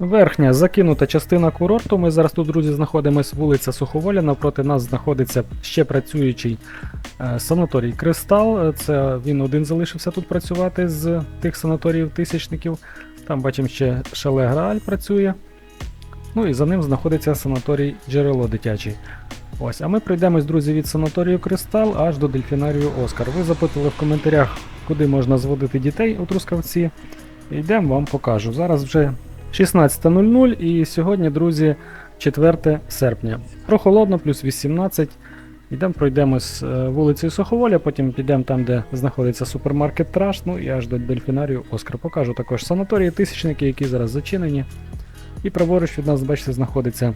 Верхня закинута частина курорту. Ми зараз тут, друзі, знаходимося вулиця Суховоля. Навпроти нас знаходиться ще працюючий е, санаторій Кристал. Це він один залишився тут працювати з тих санаторіїв тисячників. Там бачимо ще шале Грааль працює. Ну і за ним знаходиться санаторій Джерело дитячий. Ось, а ми пройдемось, друзі, від санаторію Кристал аж до дельфінарію Оскар. Ви запитали в коментарях, куди можна зводити дітей у Трускавці. Йдемо, вам покажу. Зараз вже 16.00 і сьогодні, друзі, 4 серпня. Прохолодно, плюс 18. Йдемо, пройдемось е, вулицею Суховоля, потім підемо там, де знаходиться супермаркет Траш, ну і аж до дельфінарію Оскар. Покажу також санаторії тисячники, які зараз зачинені. І праворуч від нас, бачите, знаходиться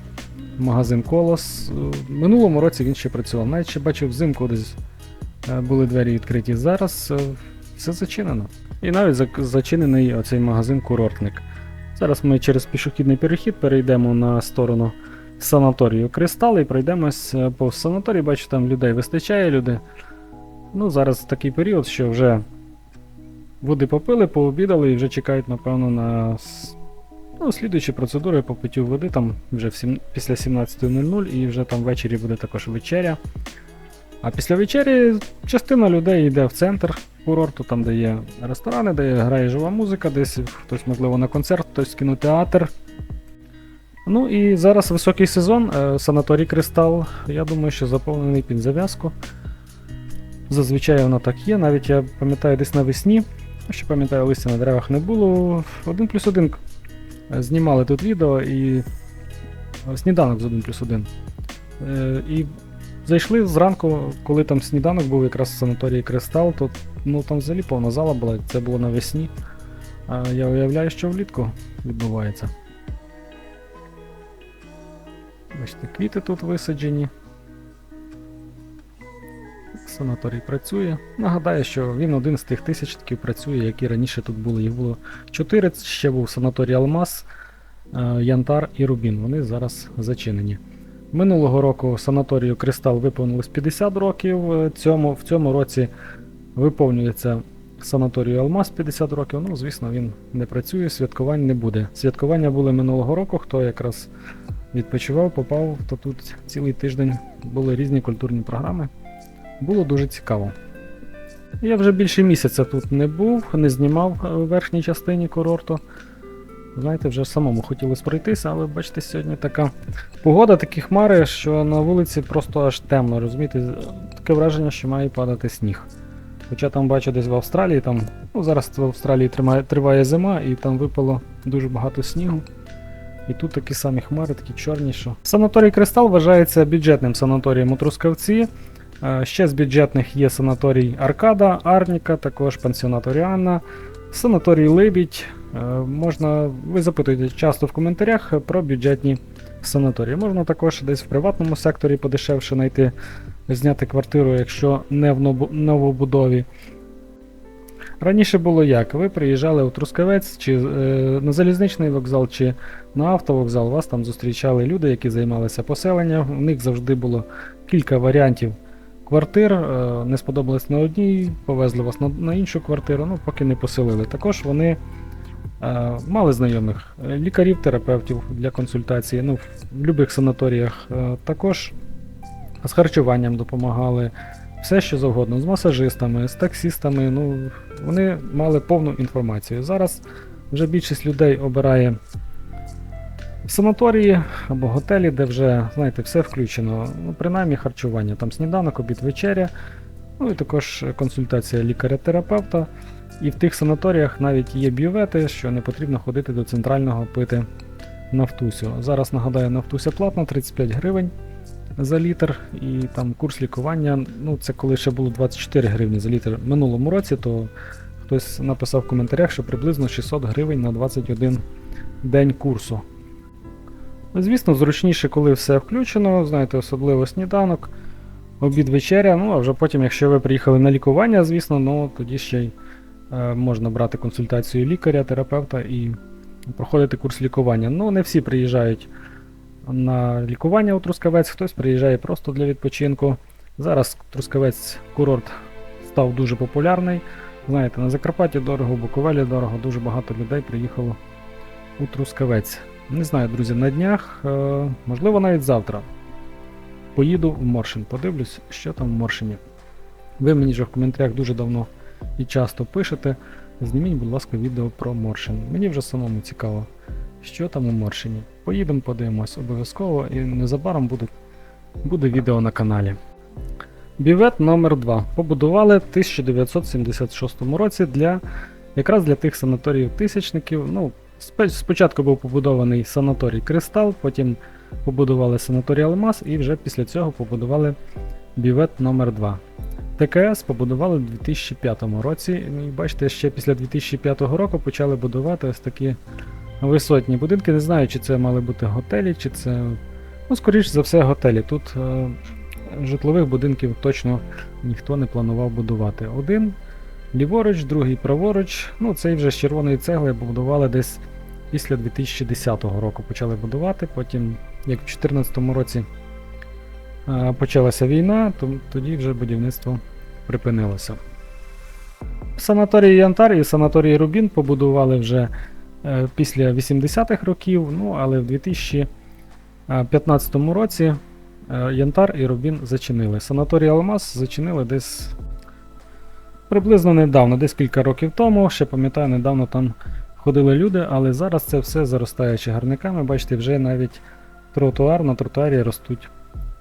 магазин Колос. Е, В минулому році він ще працював. Навіть ще бачив взимку десь е, були двері відкриті. Зараз все зачинено. І навіть зачинений оцей магазин Курортник. Зараз ми через пішохідний перехід перейдемо на сторону санаторію Кристал і пройдемось е, по санаторії. Бачу, там людей вистачає, люди. Ну, зараз такий період, що вже води попили, пообідали і вже чекають, напевно, на ну, слідуючі процедури по питтю води, там вже в сім... після 17.00 і вже там ввечері буде також вечеря. А після вечері частина людей йде в центр курорту, там де є ресторани, де грає жива музика, десь хтось, можливо, на концерт, хтось в кінотеатр. Ну і зараз високий сезон, е, санаторій Кристал. Я думаю, що заповнений під зав'язку. Зазвичай воно так є, навіть я пам'ятаю десь навесні. Ще пам'ятаю, листя на деревах не було. Один плюс один е, знімали тут відео і е, сніданок з 1 плюс 1. І зайшли зранку, коли там сніданок був якраз в санаторії Кристал, то ну, там взагалі повна зала була, це було навесні. А я уявляю, що влітку відбувається. Бачите, квіти тут висаджені. Санаторій працює. Нагадаю, що він один з тих тисячників працює, які раніше тут були. Їх було 4, ще був санаторій Алмаз, е, Янтар і Рубін. Вони зараз зачинені. Минулого року санаторію Кристал виповнилось 50 років. е, Цьому, в цьому році виповнюється санаторію Алмаз 50 років. Ну, звісно, він не працює, святкувань не буде. Святкування були минулого року, хто якраз відпочивав, попав, то тут цілий тиждень були різні культурні програми. Було дуже цікаво. Я вже більше місяця тут не був, не знімав е, в верхній частині курорту. Знаєте, вже самому хотілося пройтися, але бачите, сьогодні така погода, такі хмари, що на вулиці просто аж темно, розумієте? Таке враження, що має падати сніг. Хоча там бачу десь в Австралії, там, ну зараз в Австралії тримає, триває зима і там випало дуже багато снігу. І тут такі самі хмари, такі чорні, що. Санаторій Кристал вважається бюджетним санаторієм у Трускавці. Е, Ще з бюджетних є санаторій Аркада, Арніка, також пансіонат Оріанна, санаторій Либідь. Е, Можна, ви запитуєте часто в коментарях про бюджетні санаторії. Можна також десь в приватному секторі подешевше знайти, зняти квартиру, якщо не в новобудові. Раніше було як? Ви приїжджали у Трускавець чи е, на залізничний вокзал, чи на автовокзал, вас там зустрічали люди, які займалися поселенням. У них завжди було кілька варіантів квартир. е, Не сподобалось на одній, повезли вас на, на іншу квартиру, ну поки не поселили. Також вони мали знайомих е, лікарів, терапевтів для консультації. Ну, в будь-яких санаторіях е, також з харчуванням допомагали. Все, що завгодно, з масажистами, з таксістами, ну, вони мали повну інформацію. Зараз вже більшість людей обирає санаторії або готелі, де вже, знаєте, все включено. Ну, принаймні харчування, там сніданок, обід, вечеря, ну і також консультація лікаря-терапевта. І в тих санаторіях навіть є бювети, що не потрібно ходити до центрального пити нафтусю. Зараз нагадаю, нафтуся платна 35 гривень за літр, і там курс лікування. Ну, це коли ще було 24 гривні за літр в минулому році, то хтось написав в коментарях, що приблизно 600 гривень на 21 день курсу. Звісно, зручніше, коли все включено, знаєте, особливо сніданок, обід вечеря. Ну, а вже потім, якщо ви приїхали на лікування, звісно, ну тоді ще й можна брати консультацію лікаря, терапевта і проходити курс лікування. Ну, не всі приїжджають на лікування у Трускавець, хтось приїжджає просто для відпочинку. Зараз Трускавець курорт став дуже популярний. Знаєте, на Закарпатті дорого, Буковелі дорого, дуже багато людей приїхало у Трускавець. Не знаю, друзі, на днях, е, можливо, навіть завтра. Поїду в Моршин, подивлюсь, що там в Моршині. Ви мені вже в коментарях дуже давно і часто пишете. Зніміть, будь ласка, відео про Моршин. Мені вже самому цікаво, що там у Моршині. Поїдемо, подивимось обов'язково і незабаром буде, буде відео на каналі. Бівет номер 2 побудували в 1976 році для якраз для тих санаторіїв тисячників. Ну, спочатку був побудований санаторій Кристал, потім побудували санаторій Алмаз і вже після цього побудували бівет номер 2 ТКС побудували в 2005 році. І бачите, ще після 2005 року почали будувати ось такі висотні будинки. Не знаю, чи це мали бути готелі, чи це. Ну, скоріш за все, готелі. Тут е, житлових будинків точно ніхто не планував будувати. Один ліворуч, другий праворуч. Ну, цей вже з червоної цегли будували десь після 2010 року. Почали будувати. Потім, як в 2014 році почалася війна, то тоді вже будівництво припинилося. Санаторій Янтар і санаторій Рубін побудували вже е, після 80-х років, ну але в 2015 році е, Янтар і Рубін зачинили. Санаторій Алмаз зачинили десь приблизно недавно, десь кілька років тому. Ще пам'ятаю, недавно там ходили люди, але зараз це все заростає чагарниками. Бачите, вже навіть тротуар на тротуарі ростуть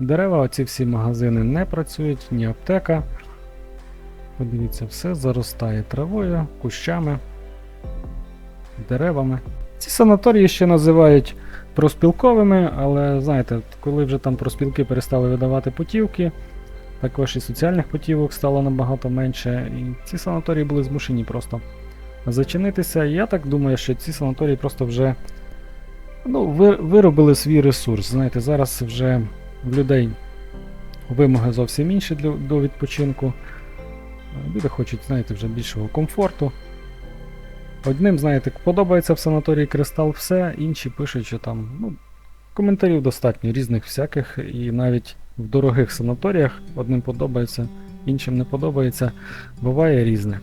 дерева. Оці всі магазини не працюють, ні аптека. Подивіться, все заростає травою, кущами, деревами. Ці санаторії ще називають проспілковими, але знаєте, коли вже там проспілки перестали видавати путівки, також і соціальних путівок стало набагато менше, і ці санаторії були змушені просто зачинитися. Я так думаю, що ці санаторії просто вже ну, ви- виробили свій ресурс. Знаєте, зараз вже в людей вимоги зовсім інші для, до відпочинку. Люди хочуть, знаєте, вже більшого комфорту. Одним, знаєте, подобається в санаторії Кристал все, інші пишуть, що там ну, коментарів достатньо різних всяких, і навіть в дорогих санаторіях одним подобається, іншим не подобається. Буває різне.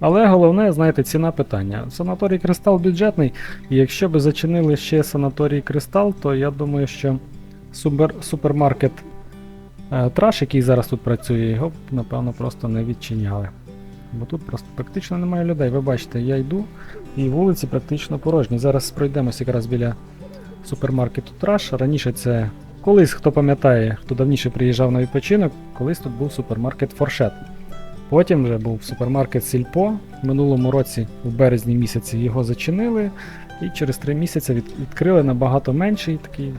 Але головне, знаєте, ціна питання. Санаторій Кристал бюджетний, і якщо би зачинили ще санаторій Кристал, то я думаю, що супер, супермаркет Е, Траш, який зараз тут працює, його б, напевно, просто не відчиняли. Бо тут просто практично немає людей. Ви бачите, я йду і вулиці практично порожні. Зараз пройдемось якраз біля супермаркету Траш. Раніше це колись, хто пам'ятає, хто давніше приїжджав на відпочинок, колись тут був супермаркет Форшет. Потім вже був супермаркет Сільпо. В минулому році, в березні місяці, його зачинили, і через три місяці від- відкрили набагато менший такий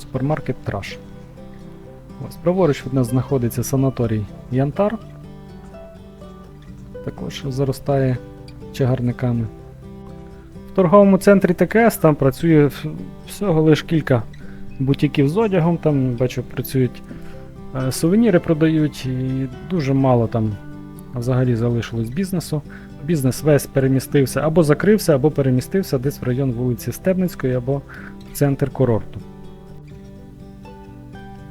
супермаркет Траш. Ось праворуч від нас знаходиться санаторій Янтар. Також заростає чагарниками. В торговому центрі ТКС там працює всього лише кілька бутіків з одягом, там бачу, працюють е, сувеніри продають, і дуже мало там взагалі залишилось бізнесу. Бізнес весь перемістився або закрився, або перемістився десь в район вулиці Стебницької, або в центр курорту.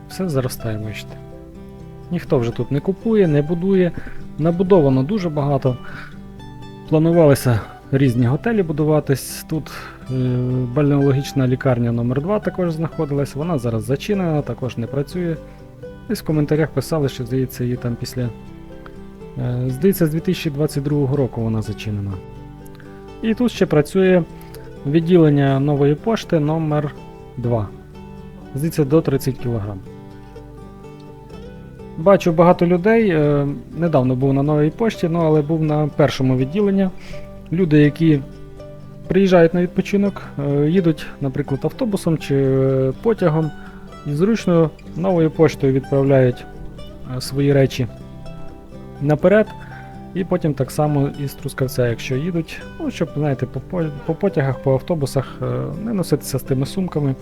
Все заростає, бачите. Ніхто вже тут не купує, не будує. Набудовано дуже багато. Планувалися різні готелі будуватись. Тут е, бальнеологічна лікарня номер 2 також знаходилась. Вона зараз зачинена, також не працює. Десь в коментарях писали, що здається, її там після. Е, здається, з 2022 року вона зачинена. І тут ще працює відділення нової пошти номер 2 Здається, до 30 кг. Бачу багато людей. е, Недавно був на новій пошті, ну але був на першому відділенні. Люди, які приїжджають на відпочинок, е, їдуть, наприклад, автобусом чи е, потягом, і зручно новою поштою відправляють свої речі наперед. І потім так само із Трускавця, якщо їдуть, ну, щоб, знаєте, по, по, по потягах, по автобусах не носитися з тими сумками,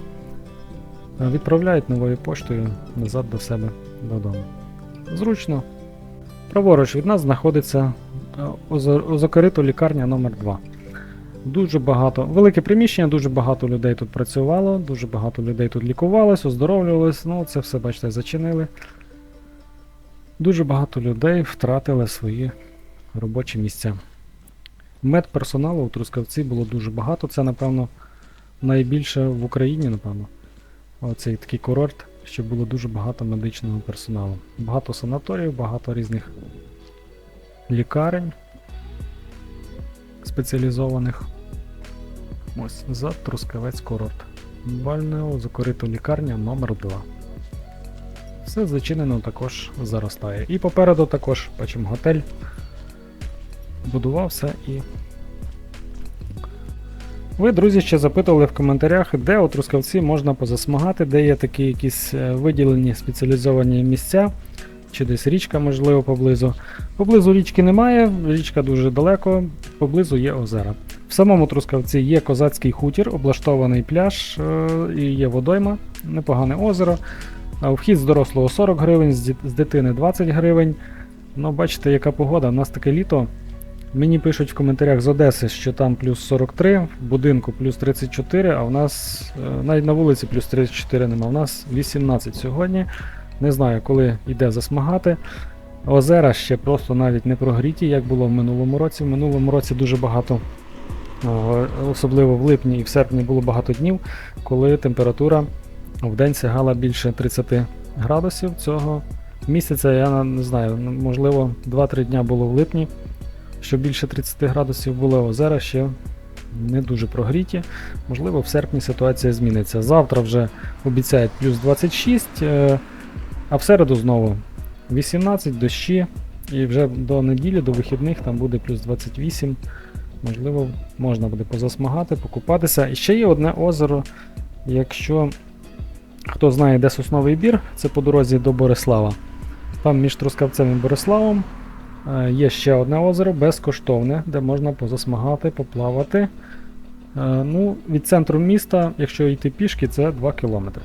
відправляють новою поштою назад до себе додому. Зручно. Праворуч від нас знаходиться е, озокорито лікарня номер 2 Дуже багато, велике приміщення, дуже багато людей тут працювало, дуже багато людей тут лікувалось, оздоровлювалось. Ну, це все, бачите, зачинили. Дуже багато людей втратили свої робочі місця. Медперсоналу у Трускавці було дуже багато. Це, напевно, найбільше в Україні, напевно. Оцей такий курорт, щоб було дуже багато медичного персоналу. Багато санаторіїв, багато різних лікарень спеціалізованих. Ось за Трускавець курорт. Бальнео закорито лікарня номер 2 Все зачинено також заростає. І попереду також бачимо готель. Будувався і. Ви, друзі, ще запитували в коментарях, де у Трускавці можна позасмагати, де є такі якісь е, виділені спеціалізовані місця, чи десь річка, можливо, поблизу. Поблизу річки немає, річка дуже далеко, поблизу є озера. В самому Трускавці є козацький хутір, облаштований пляж е, і є водойма, непогане озеро. Вхід з дорослого 40 гривень, з дитини 20 гривень. Ну, бачите, яка погода. У нас таке літо. Мені пишуть в коментарях з Одеси, що там плюс 43, в будинку плюс 34, а в нас е, навіть на вулиці плюс 34 нема. У нас 18 сьогодні. Не знаю, коли йде засмагати. Озера ще просто навіть не прогріті, як було в минулому році. В минулому році дуже багато, особливо в липні і в серпні було багато днів, коли температура в день сягала більше 30 градусів. Цього місяця я не знаю, можливо, 2-3 дня було в липні, що більше 30 градусів було озера ще не дуже прогріті. Можливо, в серпні ситуація зміниться. Завтра вже обіцяють плюс 26, е, а в середу знову 18 дощі. І вже до неділі, до вихідних там буде плюс 28. Можливо, можна буде позасмагати, покупатися. І ще є одне озеро. Якщо хто знає, де сосновий бір, це по дорозі до Борислава. Там між Трускавцем і Бориславом є ще одне озеро безкоштовне, де можна позасмагати, поплавати. Е, Ну, від центру міста, якщо йти пішки, це 2 кілометри.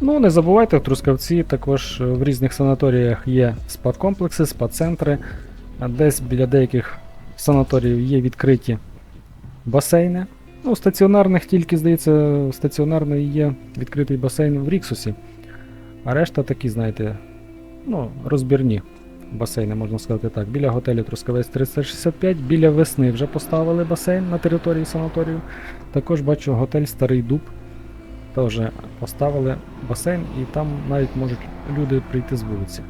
Ну, не забувайте, в Трускавці також е, в різних санаторіях є спа-комплекси, спа-центри. Десь біля деяких санаторіїв є відкриті басейни. Ну, стаціонарних тільки, здається, стаціонарний є відкритий басейн в Ріксусі. А решта такі, знаєте, ну, розбірні басейни, можна сказати так. Біля готелю Трускавець 365, біля весни вже поставили басейн на території санаторію. Також бачу готель Старий Дуб. Теж поставили басейн і там навіть можуть люди прийти з вулиці.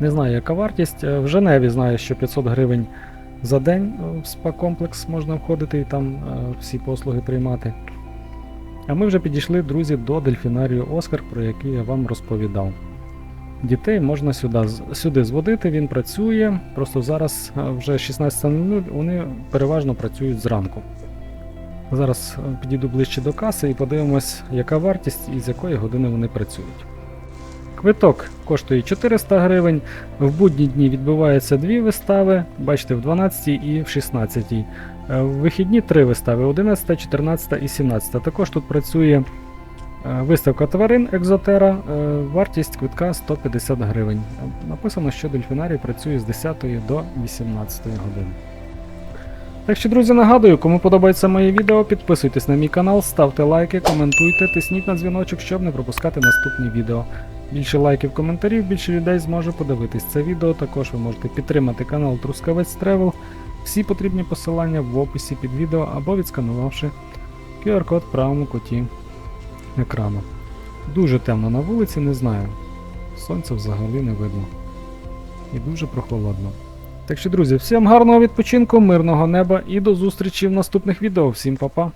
Не знаю, яка вартість. Е, В Женеві знаю, що 500 гривень за день е, в спа-комплекс можна входити і там е, всі послуги приймати. А ми вже підійшли, друзі, до дельфінарію Оскар, про який я вам розповідав. Дітей можна сюди, сюди зводити, він працює. Просто зараз е, вже 16.00, вони переважно працюють зранку. Зараз е, підійду ближче до каси і подивимось, яка вартість і з якої години вони працюють. Квиток коштує 400 гривень. В будні дні відбуваються дві вистави, бачите, в 12 і в 16. Е, В вихідні три вистави: 11, 14 і 17. Також тут працює виставка тварин Екзотера, е, вартість квитка 150 гривень. Е, Написано, що дельфінарій працює з 10 до 18 години. Так що, друзі, нагадую, кому подобається моє відео, підписуйтесь на мій канал, ставте лайки, коментуйте, тисніть на дзвіночок, щоб не пропускати наступні відео. Більше лайків, коментарів, більше людей зможе подивитись це відео. Також ви можете підтримати канал Трускавець Тревел. Всі потрібні посилання в описі під відео або відсканувавши QR-код в правому куті екрану. Дуже темно на вулиці, не знаю. Сонця взагалі не видно. І дуже прохолодно. Так що, друзі, всім гарного відпочинку, мирного неба і до зустрічі в наступних відео. Всім па-па!